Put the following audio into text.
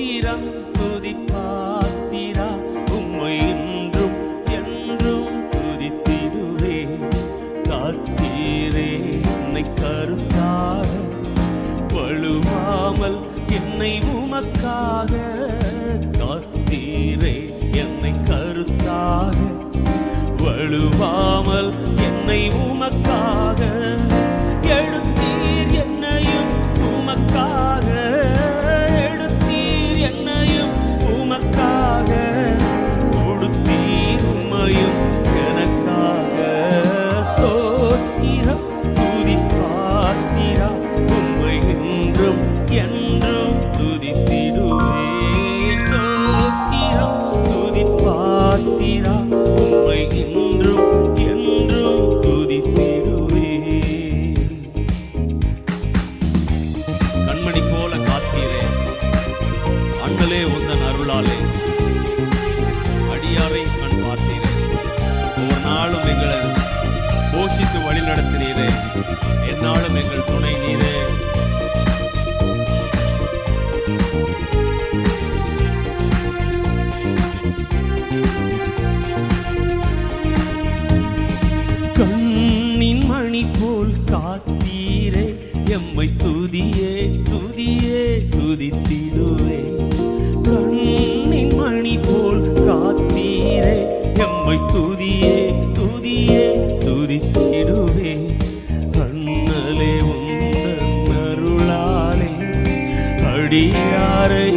ஸ்தோத்திரம் துதி பாத்திரா உம்மை என்றும் என்றும் துதித்திடுவே. காத்தீரே என்னை கருத்தாக வழுவாமல் என்னை உமக்காக. காத்தீரே என்னை கருத்தாக வழுவாமல் என்னை அண்ணலே உந்தன் அருளாலே. அடியாரை கண் பார்த்தீரே. ஒவ்வொரு நாளும் எங்களை போஷித்து வழி நடத்தினீரே. என்னாலும் எங்கள் துணை நீரே. கண்ணின் துதிக்கிடுவே கண்ணலே உந்தன் அருளாலே. அடியாரை